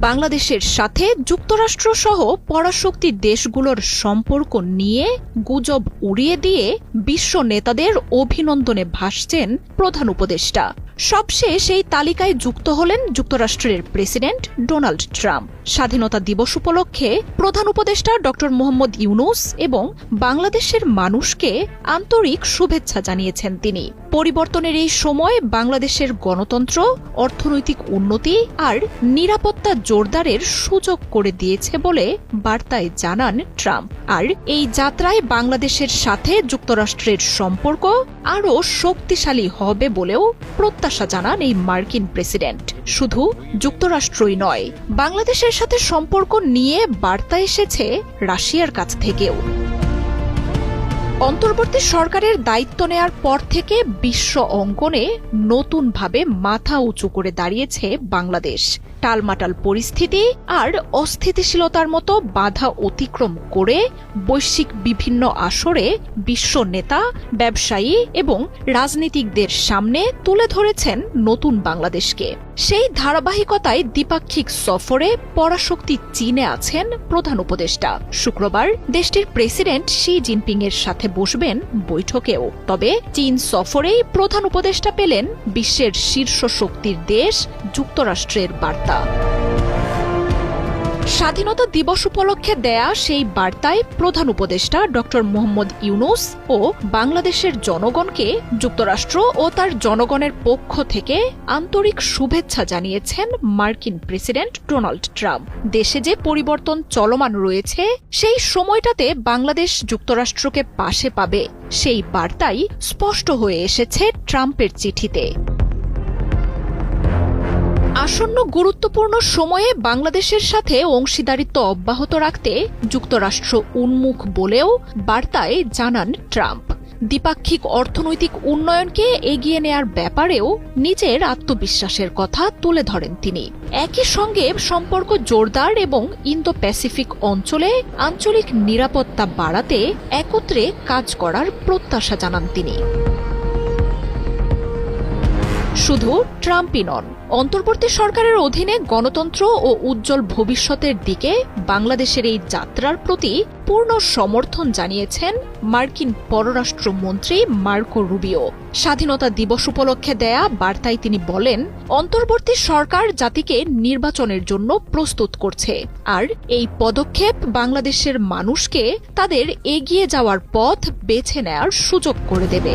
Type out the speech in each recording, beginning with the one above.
বাংলাদেশের সাথে যুক্তরাষ্ট্র সহ পরাশক্তি দেশগুলোর সম্পর্ক নিয়ে গুজব উড়িয়ে দিয়ে বিশ্ব নেতাদের অভিনন্দনে ভাসছেন প্রধান উপদেষ্টা। সবশেষ এই তালিকায় যুক্ত হলেন যুক্তরাষ্ট্রের প্রেসিডেন্ট ডোনাল্ড ট্রাম্প। স্বাধীনতা দিবস উপলক্ষে প্রধান উপদেষ্টা ড মোহাম্মদ ইউনুস এবং বাংলাদেশের মানুষকে আন্তরিক শুভেচ্ছা জানিয়েছেন তিনি। পরিবর্তনের এই সময় বাংলাদেশের গণতন্ত্র, অর্থনৈতিক উন্নতি আর নিরাপত্তা জোরদারের সুযোগ করে দিয়েছে বলে বার্তায় জানান ট্রাম্প। আর এই যাত্রায় বাংলাদেশের সাথে যুক্তরাষ্ট্রের সম্পর্ক আরও শক্তিশালী হবে বলেও প্রত্যাশা জানান এই মার্কিন প্রেসিডেন্ট। শুধু যুক্তরাষ্ট্রই নয়, বাংলাদেশের সাথে সম্পর্ক নিয়ে বার্তা এসেছে রাশিয়ার কাছ থেকেও। অন্তর্বর্তী সরকারের দায়িত্ব নেয়ার পর থেকে বিশ্ব অঙ্কনে নতুনভাবে মাথা উঁচু করে দাঁড়িয়েছে বাংলাদেশ। টালমাটাল পরিস্থিতি আর অস্থিতিশীলতার মতো বাধা অতিক্রম করে বৈশ্বিক বিভিন্ন আসরে বিশ্ব নেতা, ব্যবসায়ী এবং রাজনীতিকদের সামনে তুলে ধরেছেন নতুন বাংলাদেশকে। সেই ধারাবাহিকতায় দ্বিপাক্ষিক সফরে পরাশক্তি চীনে আছেন প্রধান উপদেষ্টা। শুক্রবার দেশটির প্রেসিডেন্ট শি জিনপিং এর সাথে বসবেন বৈঠকেও। তবে চীন সফরেই প্রধান উপদেষ্টা পেলেন বিশ্বের শীর্ষ শক্তির দেশ, যুক্তরাষ্ট্রের বার্তা। স্বাধীনতা দিবস উপলক্ষে দেয়া সেই বার্তায় প্রধান উপদেষ্টা ড মোহাম্মদ ইউনুস ও বাংলাদেশের জনগণকে যুক্তরাষ্ট্র ও তার জনগণের পক্ষ থেকে আন্তরিক শুভেচ্ছা জানিয়েছেন মার্কিন প্রেসিডেন্ট ডোনাল্ড ট্রাম্প। দেশে যে পরিবর্তন চলমান রয়েছে, সেই সময়টাতে বাংলাদেশ যুক্তরাষ্ট্রকে পাশে পাবে। সেই বার্তাই স্পষ্ট হয়ে এসেছে ট্রাম্পের চিঠিতে। আসন্ন গুরুত্বপূর্ণ সময়ে বাংলাদেশের সাথে অংশীদারিত্ব অব্যাহত রাখতে যুক্তরাষ্ট্র উন্মুখ বলেও বার্তায় জানান ট্রাম্প। দ্বিপাক্ষিক অর্থনৈতিক উন্নয়নকে এগিয়ে নেয়ার ব্যাপারেও নিজের আত্মবিশ্বাসের কথা তুলে ধরেন তিনি। একই সঙ্গে সম্পর্ক জোরদার এবং ইন্দো প্যাসিফিক অঞ্চলে আঞ্চলিক নিরাপত্তা বাড়াতে একত্রে কাজ করার প্রত্যাশা জানান তিনি। শুধু ট্রাম্পই নন, অন্তর্বর্তী সরকারের অধীনে গণতন্ত্র ও উজ্জ্বল ভবিষ্যতের দিকে বাংলাদেশের এই যাত্রার প্রতি পূর্ণ সমর্থন জানিয়েছেন মার্কিন পররাষ্ট্রমন্ত্রী মার্কো রুবিও। স্বাধীনতা দিবস উপলক্ষে দেয়া বার্তায় তিনি বলেন, অন্তর্বর্তী সরকার জাতিকে নির্বাচনের জন্য প্রস্তুত করছে, আর এই পদক্ষেপ বাংলাদেশের মানুষকে তাদের এগিয়ে যাওয়ার পথ বেছে নেয়ার সুযোগ করে দেবে।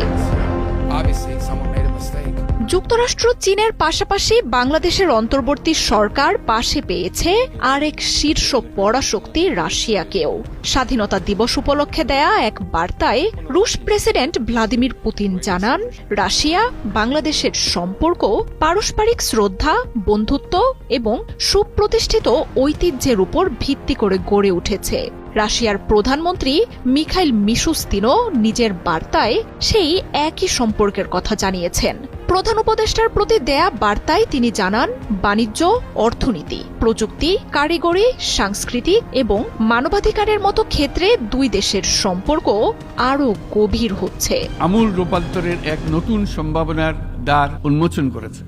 যুক্তরাষ্ট্র চীনের পাশাপাশি বাংলাদেশের অন্তর্বর্তী সরকার পাশে পেয়েছে আরেক শীর্ষ পরাশক্তি রাশিয়াকেও। স্বাধীনতা দিবস উপলক্ষে দেয়া এক বার্তায় রুশ প্রেসিডেন্ট ভ্লাদিমির পুতিন জানান, রাশিয়া বাংলাদেশের সম্পর্ক, পারস্পরিক শ্রদ্ধা, বন্ধুত্ব এবং সুপ্রতিষ্ঠিত ঐতিহ্যের উপর ভিত্তি করে গড়ে উঠেছে। রাশিয়ার প্রধানমন্ত্রী মিখাইল মিশুস্তিনও নিজের বার্তায় সেই একই সম্পর্কের কথা জানিয়েছেন। প্রধান উপদেষ্টার প্রতি দেয়া বার্তায় তিনি জানান, বাণিজ্য, অর্থনীতি, প্রযুক্তি, কারিগরি সাংস্কৃতিক এবং মানবাধিকারের মতো ক্ষেত্রে দুই দেশের সম্পর্ক আরও গভীর হচ্ছে। আমূল রূপান্তরের এক নতুন সম্ভাবনার দ্বার উন্মোচন করেছে।